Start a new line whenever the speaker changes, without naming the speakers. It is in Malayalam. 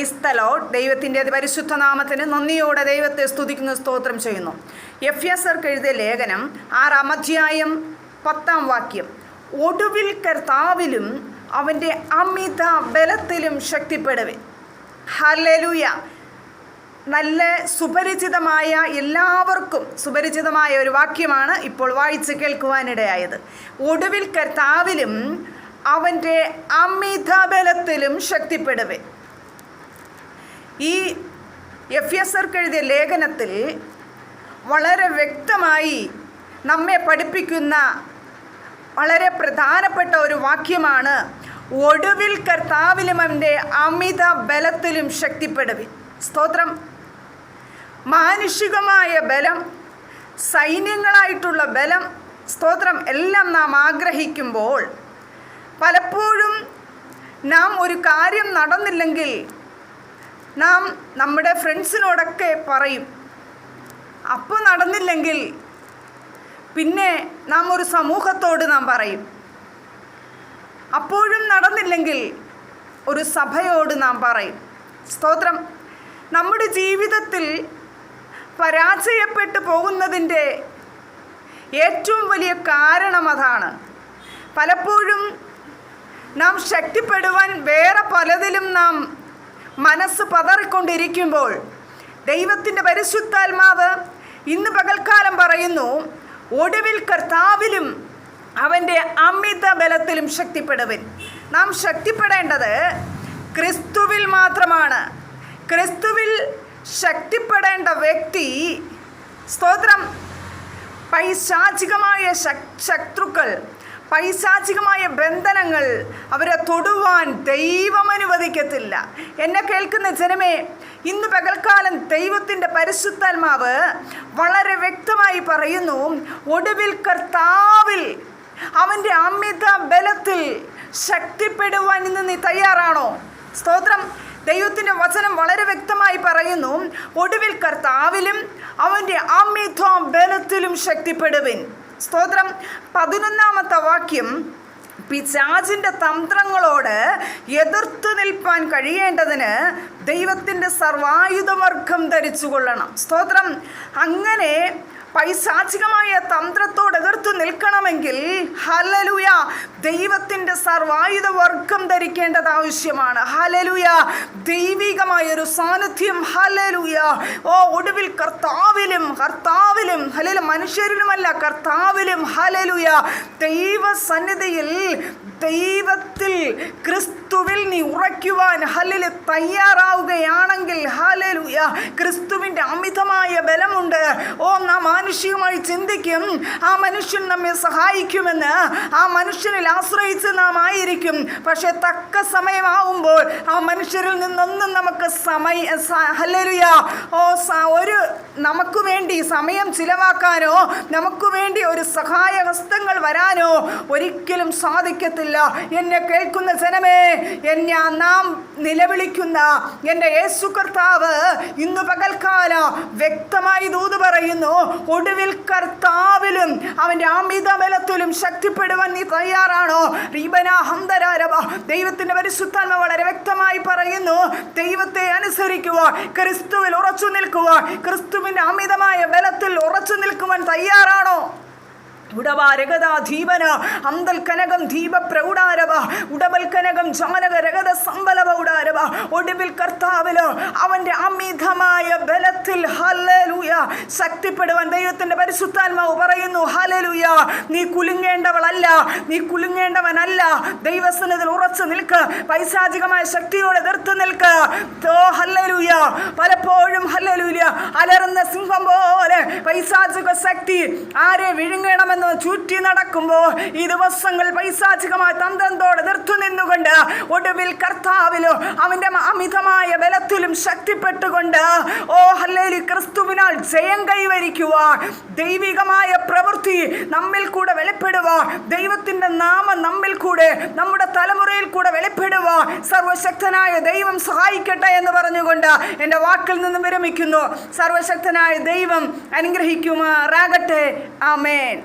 പ്രൈസ് തലോട്ട് ദൈവത്തിന്റെ പരിശുദ്ധ നാമത്തിന് നന്ദിയോടെ ദൈവത്തെ സ്തുതിക്കുന്ന സ്തോത്രം ചെയ്യുന്നു. എഫ് എസ് ആർക്ക് എഴുതിയ ലേഖനം ആറാം അധ്യായം പത്താം വാക്യം. ഒടുവിൽ കർത്താവിലും അവന്റെ അമിത ബലത്തിലും ശക്തിപ്പെടുവേ ഹലലുയ നല്ല സുപരിചിതമായ എല്ലാവർക്കും സുപരിചിതമായ ഒരു വാക്യമാണ് ഇപ്പോൾ വായിച്ച് കേൾക്കുവാനിടയായത്. ഒടുവിൽ കർത്താവിലും അവന്റെ അമിത ബലത്തിലും ശക്തിപ്പെടുവേ ഈ എഫ് എസ് ആർക്ക് എഴുതിയ ലേഖനത്തിൽ വളരെ വ്യക്തമായി നമ്മെ പഠിപ്പിക്കുന്ന വളരെ പ്രധാനപ്പെട്ട ഒരു വാക്യമാണ് ഒടുവിൽ കർത്താവിലും അവന്റെ അമിത ബലത്തിലും ശക്തിപ്പെടുവിൻ. സ്തോത്രം. മാനുഷികമായ ബലം സൈന്യങ്ങളായിട്ടുള്ള ബലം സ്തോത്രം. എല്ലാം നാം ആഗ്രഹിക്കുമ്പോൾ പലപ്പോഴും നാം ഒരു കാര്യം നടന്നില്ലെങ്കിൽ നാം നമ്മുടെ ഫ്രണ്ട്സിനോടൊക്കെ പറയും അപ്പോൾ നടന്നില്ലെങ്കിൽ പിന്നെ നാം ഒരു സമൂഹത്തോട് നാം പറയും. അപ്പോഴും നടന്നില്ലെങ്കിൽ ഒരു സഭയോട് നാം പറയും. സ്തോത്രം. നമ്മുടെ ജീവിതത്തിൽ പരാജയപ്പെട്ടു പോകുന്നതിന്റെ ഏറ്റവും വലിയ കാരണം അതാണ്. പലപ്പോഴും നാം ശക്തിപ്പെടുവാൻ വേറെ പലതിലും നാം മനസ്സ് പതറിക്കൊണ്ടിരിക്കുമ്പോൾ ദൈവത്തിന്റെ പരിശുദ്ധാത്മാവ് ഇന്ന് പകൽക്കാലം പറയുന്നു ഒടുവിൽ കർത്താവിലും അവന്റെ അമിത ബലത്തിലും ശക്തിപ്പെടുവൻ. നാം ശക്തിപ്പെടേണ്ടത് ക്രിസ്തുവിൽ മാത്രമാണ്. ക്രിസ്തുവിൽ ശക്തിപ്പെടേണ്ട വ്യക്തി സ്തോത്രം പൈശാചികമായ ശത്രുക്കൾ പൈശാചികമായ ബന്ധനങ്ങൾ അവരെ തൊടുവാൻ ദൈവം അനുവദിക്കത്തില്ല. എന്നെ കേൾക്കുന്ന ജനമേ ഇന്ന് പകൽക്കാലം ദൈവത്തിന്റെ പരിശുദ്ധാത്മാവ് വളരെ വ്യക്തമായി പറയുന്നു ഒടുവിൽ കർത്താവിൽ അവന്റെ അമിത ബലത്തിൽ ശക്തിപ്പെടുവാൻ ഇന്ന് നീ തയ്യാറാണോ? സ്തോത്രം. ദൈവത്തിന്റെ വചനം വളരെ വ്യക്തമായി പറയുന്നു ഒടുവിൽ കർത്താവിലും അവന്റെ അമിത ബലത്തിലും ശക്തിപ്പെടുവിൻ. സ്തോത്രം. പതിനൊന്നാമത്തെ വാക്യം. പിശാചിന്റെ തന്ത്രങ്ങളോട് എതിർത്തു നിൽപ്പാൻ കഴിയേണ്ടതിന് ദൈവത്തിന്റെ സർവായുധവർഗം ധരിച്ചു കൊള്ളണം സ്തോത്രം. അങ്ങനെ പൈശാചികമായ തന്ത്രത്തോട് എതിർത്ത് നിൽക്കണമെങ്കിൽ ഹലലുയ ദൈവത്തിന്റെ സർവായുധ വർഗം ധരിക്കേണ്ടത് ആവശ്യമാണ്. ഹലലുയ ദൈവികമായ ഒരു സാന്നിധ്യം. ഹലലുയ ഓ ഒടുവിൽ കർത്താവിലും കർത്താവിലും ഹലല മനുഷ്യരിലുമല്ല കർത്താവിലും ഹലലുയ ദൈവസന്നിധിയിൽ ദൈവത്തിൽ ക്രിസ്തുവിൽ നീ ഉറയ്ക്കുവാൻ ഹലിൽ തയ്യാറാവുകയാണെങ്കിൽ ഹലലുയ ക്രിസ്തുവിന്റെ അമിതമായ ബലമുണ്ട്. ഓ നാം മാനുഷികമായി ചിന്തിക്കും. ആ മനുഷ്യൻ നമ്മെ സഹായിക്കുമെന്ന്. ആ മനുഷ്യനിൽ ആശ്രയിച്ച് നാം ആയിരിക്കും. പക്ഷേ തക്ക സമയമാവുമ്പോൾ ആ മനുഷ്യരിൽ നിന്നൊന്നും നമുക്ക് സമയ ഹലലുയ ഓ ഒരു നമുക്ക് വേണ്ടി സമയം ചിലവാക്കാനോ നമുക്ക് വേണ്ടി ഒരു സഹായ ഹസ്തങ്ങൾ വരാനോ ഒരിക്കലും സാധിക്കത്തില്ല. എന്നെ കേൾക്കുന്ന ജനമേ എന്നെ നാം നിലവിളിക്കുന്ന എന്റെ യേശു കർത്താവ് ഇന്ന് പകൽക്കാല വ്യക്തമായി ദൂത് പറയുന്നു ഒടുവിൽ കർത്താവിലും അവന്റെ അമിത ബലത്തിലും ശക്തിപ്പെടുവാൻ നീ തയ്യാറാണോ? റീബന ഹന്തരാരവ ദൈവത്തിന്റെ പരിശുദ്ധാത്മ വളരെ വ്യക്തമായി പറയുന്നു ദൈവത്തെ അനുസരിക്കുക ക്രിസ്തുവിൽ ഉറച്ചു നിൽക്കുക ക്രിസ്തുവിന്റെ അമിതമായ ബലത്തിൽ ഉറച്ചു നിൽക്കുവാൻ തയ്യാറാണോ? ഉടവാരഗത ധീപന അന്തൽ കനകം ദീപ പ്രൗഢാരവ ഉടവൽ കനകം ജാനക രഗത സമ്പലവ ഉടാരവ ഒടുവിൽ കർത്താവിലോ അവന്റെ അമിതമായ ഹലലുയ ശക്തിപ്പെടുവാൻ ദൈവത്തിന്റെ പരിശുദ്ധാത്മാവ് പറയുന്നു ഹലലുയ നീ കുലുങ്ങേണ്ടവളല്ല നീ കുലുങ്ങേണ്ടവനല്ല. ദൈവസനത്തിൽ ഉറച്ചു നിൽക്ക് പൈശാചികമായ ശക്തിയോടെ എതിർത്ത് നിൽക്ക്. തോ ഹല്ലലുയ. പലപ്പോഴും ഹല്ലലുയ അലറുന്ന സിംഹം പോലെ പൈശാചിക ശക്തി ആരെ വിഴുങ്ങണമെന്ന് ചുറ്റി നടക്കുമ്പോൾ ഈ ദിവസങ്ങൾ പൈശാചികമായ തന്ത്രത്തോട് നിർത്തു നിന്നുകൊണ്ട് ഒടുവിൽ കർത്താവിലോ അവന്റെ അമിതമായ ബലത്തിലും ശക്തിപ്പെട്ടുകൊണ്ട് ഓ ഹല്ലേലി ക്രിസ്തുവിനാൽ ജയം കൈവരിക്കുവാൻ ദൈവികമായ പ്രവൃത്തി നമ്മിൽ കൂടെ വെളിപ്പെടുവാൻ ദൈവത്തിന്റെ നാമം നമ്മിൽ കൂടെ നമ്മുടെ തലമുറയിൽ കൂടെ വെളിപ്പെടുവാൻ സർവശക്തനായ ദൈവം സഹായിക്കട്ടെ എന്ന് പറഞ്ഞുകൊണ്ട് എന്റെ വാക്കിൽ നിന്ന് വിരമിക്കുന്നു. സർവശക്തനായ ദൈവം അനുഗ്രഹിക്കുമാറാകട്ടെ. ആമേൻ.